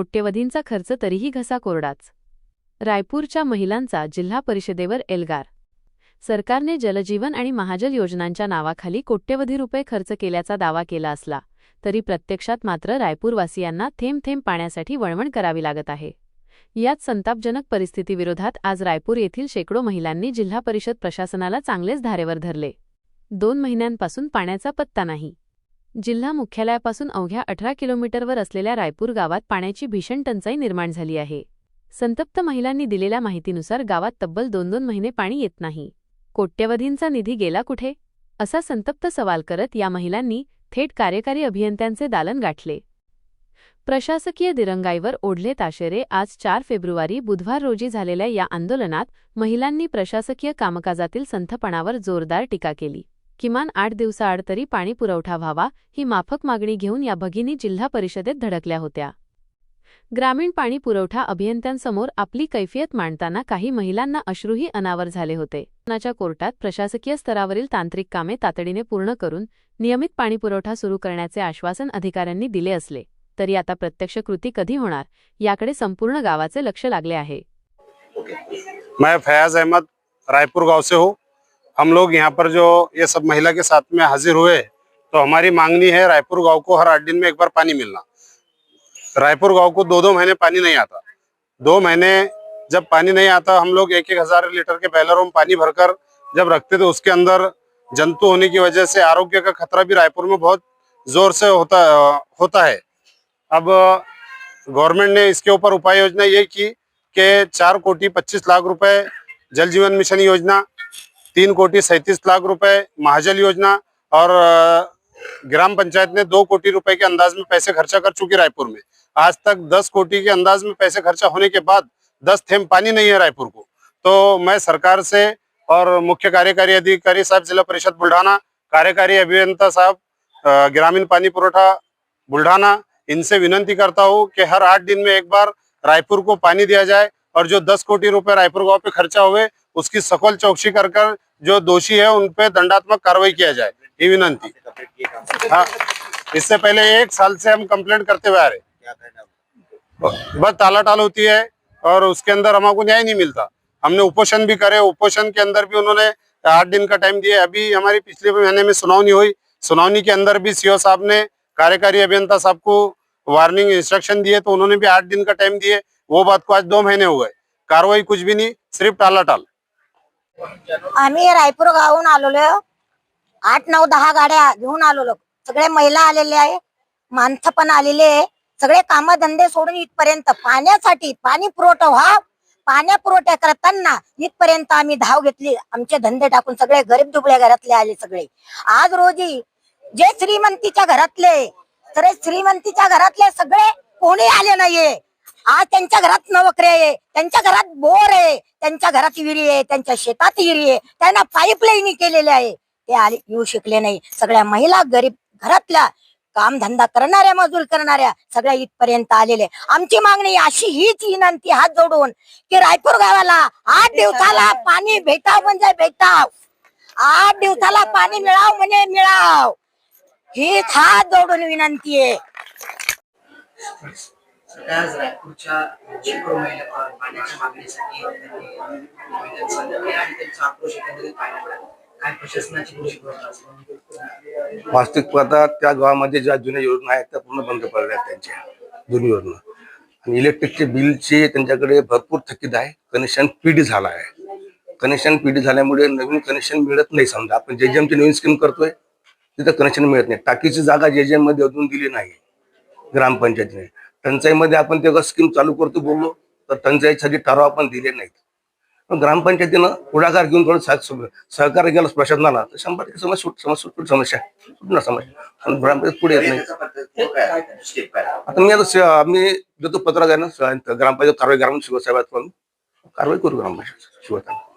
कोट्यवधींचा खर्च तरीही घसा कोरडाच. रायपूरच्या महिलांचा जिल्हा परिषदेवर एल्गार. सरकारने जलजीवन आणि महाजल योजनांच्या नावाखाली कोट्यवधी रुपये खर्च केल्याचा दावा केला असला तरी प्रत्यक्षात मात्र रायपूरवासियांना थेंब थेंब पाण्यासाठी वळवण करावी लागत आहे. याच संतापजनक परिस्थितीविरोधात आज रायपूर येथील शेकडो महिलांनी जिल्हा परिषद प्रशासनाला चांगलेच धारेवर धरले. दोन महिन्यांपासून पाण्याचा पत्ता नाही. जिल्हा मुख्यालयापासून अवघ्या अठरा किलोमीटरवर असलेल्या रायपूर गावात पाण्याची भीषण टंचाई निर्माण झाली आहे. संतप्त महिलांनी दिलेल्या माहितीनुसार गावात तब्बल दोन दोन महिने पाणी येत नाही. कोट्यवधींचा निधी गेला कुठे? असा संतप्त सवाल करत या महिलांनी थेट कार्यकारी अभियंत्यांचे दालन गाठले. प्रशासकीय दिरंगाईवर ओढले ताशेरे आज चार फेब्रुवारी बुधवार रोजी झालेल्या या आंदोलनात महिलांनी प्रशासकीय कामकाजातील संथपणावर जोरदार टीका केली. किमान आठ दिवसाआड तरी पाणी पुरवठा व्हावा ही माफक मागणी घेऊन या भगिनी जिल्हा परिषदेत धडकल्या होत्या. ग्रामीण पाणी पुरवठा अभियंत्यांसमोर आपली कैफियत मांडताना काही महिलांना अश्रूही अनावर झाले होते. नाच्या कोर्टात प्रशासकीय स्तरावरील तांत्रिक कामे तातडीने पूर्ण करून नियमित पाणीपुरवठा सुरू करण्याचे आश्वासन अधिकाऱ्यांनी दिले असले तरी आता प्रत्यक्ष कृती कधी होणार याकडे संपूर्ण गावाचे लक्ष लागले आहे. मैं फयाज अहमद रायपुर गांव से हूँ। हम लोग यहाँ पर जो ये सब महिला के साथ में हाजिर हुए तो हमारी मांगनी है रायपुर गाँव को हर आठ दिन में एक बार पानी मिलना। रायपुर गाँव को दो दो महीने पानी नहीं आता। दो महीने जब पानी नहीं आता, हम लोग एक एक हज़ार लीटर के बैलरों में पानी भरकर जब रखते थे, उसके अंदर जंतु होने की वजह से आरोग्य का खतरा भी रायपुर में बहुत ज़ोर से होता होता है। अब गवर्नमेंट ने इसके ऊपर उपाय योजना ये की कि चार कोटी पच्चीस लाख रुपए जल जीवन मिशन योजना तीन कोटी सैंतीस लाख रुपए महाजल योजना और ग्राम पंचायत ने दो कोटी रुपए के अंदाज में पैसे खर्चा कर चुकी रायपुर में। आज तक दस कोटी के अंदाज में पैसे खर्चा होने के बाद दस थेम पानी नहीं है रायपुर को। तो मैं सरकार से और मुख्य कार्यकारी अधिकारी साहब, जिला परिषद बुल्ढाना, कार्यकारी अभियंता साहब ग्रामीण पानी पुरवठा बुल्ढाना, इनसे विनंती करता हूँ कि हर आठ दिन में एक बार रायपुर को पानी दिया जाए और जो दस कोटी रुपए रायपुर गाँव पे खर्चा हुए, उसकी सखोल चौकसी कर जो दोषी है, उन पे दंडात्मक कार्रवाई किया जाए। ये विनंती। हाँ। इससे पहले एक साल से हम कंप्लेंट करते हुए आ रहे बस ताला टाल होती है और उसके अंदर हमको न्याय नहीं मिलता। हमने उपोषण भी करे, उपोषण के अंदर भी उन्होंने आठ दिन का टाइम दिया। अभी हमारी पिछले महीने में सुनावनी हुई। सुनावनी के अंदर भी सीओ साहब ने, कार्यकारी अभियंता साहब को वार्निंग इंस्ट्रक्शन दिए तो उन्होंने भी आठ दिन का टाइम दिए। वो बात को आज दो महीने हो गए। कार्रवाई कुछ भी नहीं, सिर्फ़ टाला टाल आम्ही रायपूर गावून आलेलो आठ नऊ दहा गाड्या घेऊन आलेलो. सगळे महिला आलेले आहे. माणसं पण आलेले आहे. सगळे काम धंदे सोडून इथपर्यंत पाण्यासाठी पाणी पुरवठा व्हा. पाण्या पुरवठा करताना इथपर्यंत आम्ही धाव घेतली. आमचे धंदे टाकून सगळे गरीब दुबळ्या घरातले आले सगळे. आज रोजी जे श्रीमंतीच्या घरातले तर श्रीमंतीच्या घरातले सगळे कोणी आले नाहीये. आज त्यांच्या घरात नवकरे आहे. त्यांच्या घरात बोर आहे. त्यांच्या घरात विहिरी आहे. त्यांच्या शेतात विहिरी आहे. त्यांना पाईपलाईन केलेले आहे. ते आले येऊ शिकले नाही. सगळ्या महिला गरीब घरातल्या कामधंदा करणाऱ्या मजूर करणाऱ्या सगळ्या इथपर्यंत आलेले आमची मागणी अशी हीच विनंती हात जोडून की रायपूर गावाला आठ दिवसाला पाणी भेटाव म्हणजे भेटाव. आठ दिवसाला पाणी मिळाव म्हणजे मिळाव. हीच हात जोडून विनंती आहे. आज रायपूरच्या शेकडो महिला पाण्याच्या मागणीसाठी त्यांनी आणि त्यांचा आक्रोश एकंदरीत पाहायला मिळाला. काय प्रशासनाची भूमिका वास्तविक पाहता त्या गावामध्ये ज्या जुन्या योजना आहेत त्या पूर्ण बंद पडल्या आहेत त्यांच्या जुनी योजना. आणि इलेक्ट्रिकचे बिलचे त्यांच्याकडे भरपूर थकीत आहे. कनेक्शन पीडी झाला आहे. कनेक्शन पीडी झाल्यामुळे नवीन कनेक्शन मिळत नाही समजा. आपण जे ची नवीन स्कीम करतोय तिथं कनेक्शन मिळत नाही. टाकीची जागा जे मध्ये अजून दिली नाही. ग्रामपंचायतीने. टंचाईमध्ये आपण तेव्हा स्कीम चालू करतो बोललो तर टंचाईसाठी ठराव आपण दिले नाहीत. ग्रामपंचायतीनं पुढाकार घेऊन थोडं सह- सहकार्य केलं प्रशासनाला तर शंभर टक्के समस्या समस्या समस्या. सुटणार समस्या. ग्रामपंचायत पुढे येत नाही. आता मी आता मी आम्ही देतो पत्र ना ग्रामपंचायत कारवाई ग्राम शिवसाहेबात कारवाई करू ग्रामपंचायत शिवसाहेब